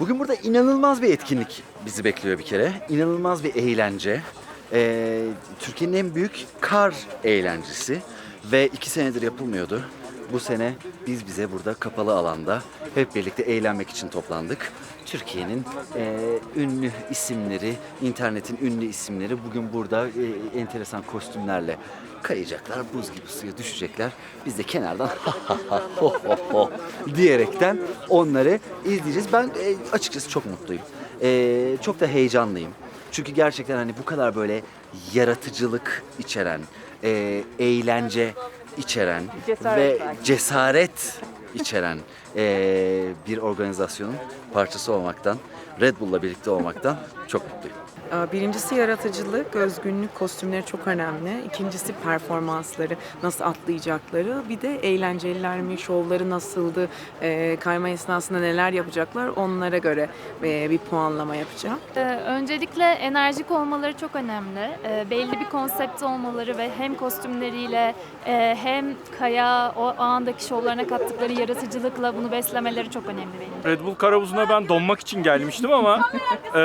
Bugün burada inanılmaz bir etkinlik bizi bekliyor bir kere. İnanılmaz bir eğlence. Ee, Türkiye'nin en büyük kar eğlencesi ve iki senedir yapılmıyordu. Bu sene biz bize burada kapalı alanda hep birlikte eğlenmek için toplandık. Türkiye'nin e, ünlü isimleri, internetin ünlü isimleri bugün burada e, enteresan kostümlerle kayacaklar, buz gibi suya düşecekler. Biz de kenardan ho ho ho diyerekten onları izleyeceğiz. Ben e, açıkçası çok mutluyum. E, çok da heyecanlıyım. Çünkü gerçekten hani bu kadar böyle yaratıcılık içeren, e, eğlence içeren ve cesaret içeren e, bir organizasyonun parçası olmaktan, Red Bull'la birlikte olmaktan çok mutluyum. Birincisi yaratıcılık, özgünlük, kostümleri çok önemli. İkincisi performansları, nasıl atlayacakları. Bir de eğlenceliler mi, şovları nasıldı, e, kayma esnasında neler yapacaklar onlara göre e, bir puanlama yapacağım. Ee, öncelikle enerjik olmaları çok önemli. Ee, belli bir konsept olmaları ve hem kostümleriyle e, hem kaya o andaki şovlarına kattıkları yaratıcılıkla bunu beslemeleri çok önemli benim. Red Bull Karavuz'una ben donmak için gelmiştim ama e,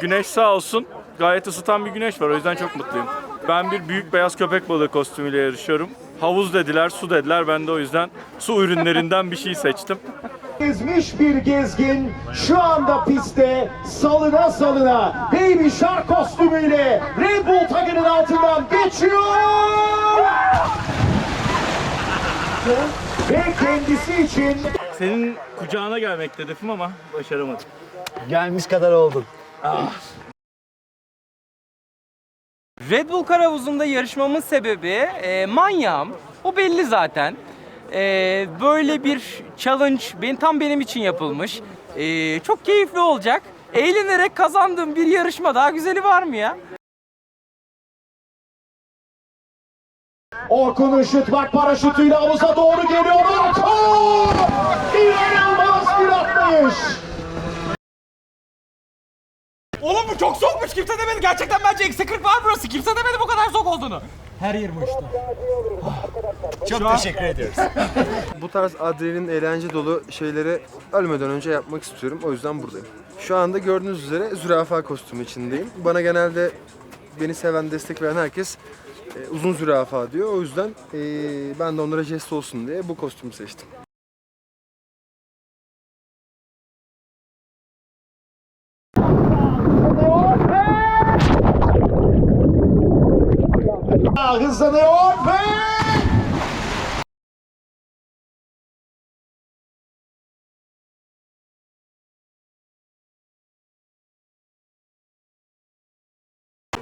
güneş sağ olsun gayet ısıtan bir güneş var o yüzden çok mutluyum. Ben bir büyük beyaz köpek balığı kostümüyle yarışıyorum. Havuz dediler, su dediler. Ben de o yüzden su ürünlerinden bir şey seçtim. Gezmiş bir gezgin şu anda pistte salına salına Baby Shark kostümüyle Red Bull tagının altından geçiyor. Ve kendisi için Senin kucağına gelmek hedefim ama başaramadım. gelmiş kadar oldun. Red Bull Karavuz'unda yarışmamın sebebi e, manyağım. O belli zaten. E, böyle bir challenge ben, tam benim için yapılmış. E, çok keyifli olacak. Eğlenerek kazandığım bir yarışma daha güzeli var mı ya? Orkun Işıt bak paraşütüyle havuza doğru geliyor. Orkun! İnanılmaz bir atlayış. Oğlum bu çok soğukmuş. Kimse demedi. Gerçekten bence eksi 40 var burası. Kimse demedi bu kadar soğuk olduğunu. Bu tarz adrenalin, eğlence dolu şeyleri ölmeden önce yapmak istiyorum. O yüzden buradayım. Şu anda gördüğünüz üzere zürafa kostümü içindeyim. Bana genelde beni seven, destek veren herkes e, uzun zürafa diyor. O yüzden e, ben de onlara jest olsun diye bu kostümü seçtim. Hızlanıyor ve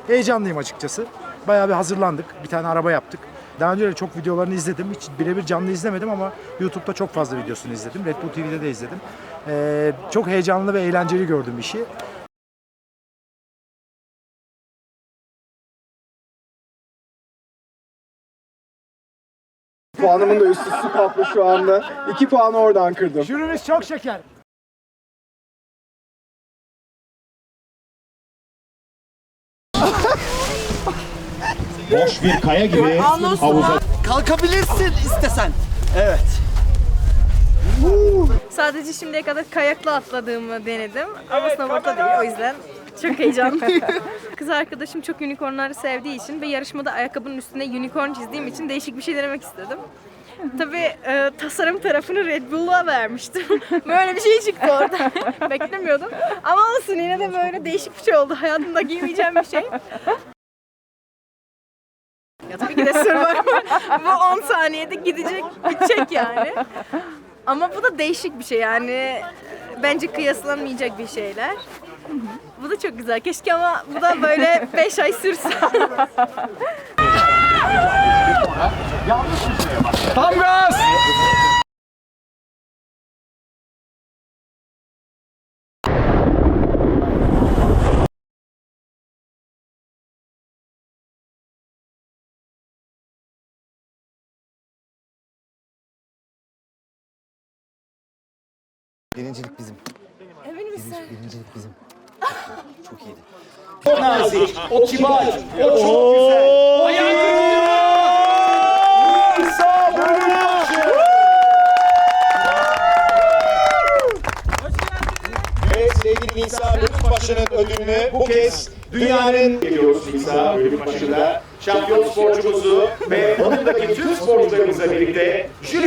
Heyecanlıyım açıkçası. Bayağı bir hazırlandık. Bir tane araba yaptık. Daha önce de çok videolarını izledim. Hiç birebir canlı izlemedim ama YouTube'da çok fazla videosunu izledim. Red Bull TV'de de izledim. Ee, çok heyecanlı ve eğlenceli gördüm işi. Puanımın da üstü su kaplı şu anda. 2 puanı oradan kırdım. Jürimiz çok şeker. Boş bir kaya gibi havuza Kalkabilirsin istesen. Evet. Sadece şimdiye kadar kayakla atladığımı denedim ama snowboardla değil o yüzden çok heyecanlıyım. Kız arkadaşım çok unicornları sevdiği için ve yarışmada ayakkabının üstüne unicorn çizdiğim için değişik bir şey denemek istedim. Tabii e, tasarım tarafını Red Bull'a vermiştim. böyle bir şey çıktı orada. Beklemiyordum. Ama olsun yine de böyle değişik bir şey oldu. Hayatımda giymeyeceğim bir şey. Ya tabii ki de Survivor. Bu 10 saniyede gidecek, bitecek yani. Ama bu da değişik bir şey yani. Bence kıyaslanamayacak bir şeyler. Bu da çok güzel. Keşke ama bu da böyle 5 ay sürse. Tam gaz! Birincilik bizim. Emin misin? Birincilik bizim. Çok iyiydi. nazik, o kibar, o çok güzel. İsa bölümbaşı. Ve maçının ödülünü bu kez dünyanın ediyoruz İsa bölüm başında şampiyon sporcumuzu ve onundaki tüm sporcularımızla birlikte jüri